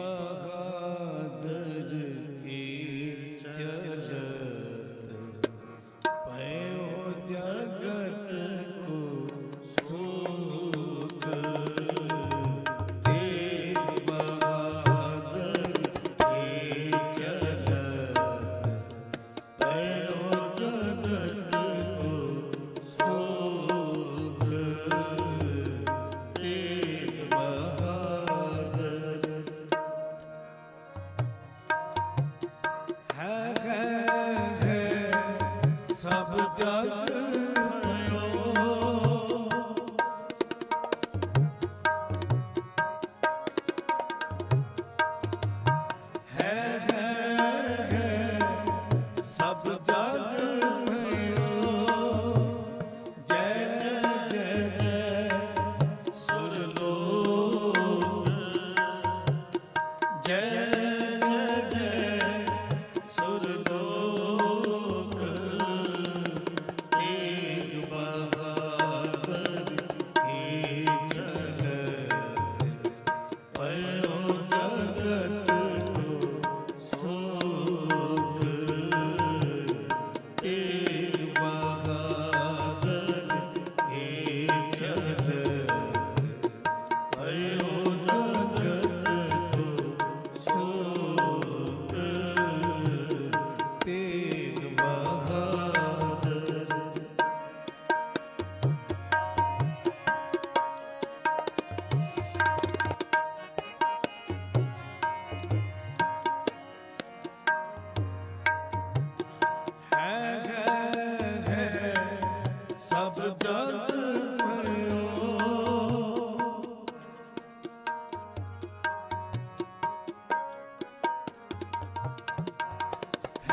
बहादुर की चलत भयो जगत को सूत तेग बहादुर की चलत Yeah.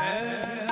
है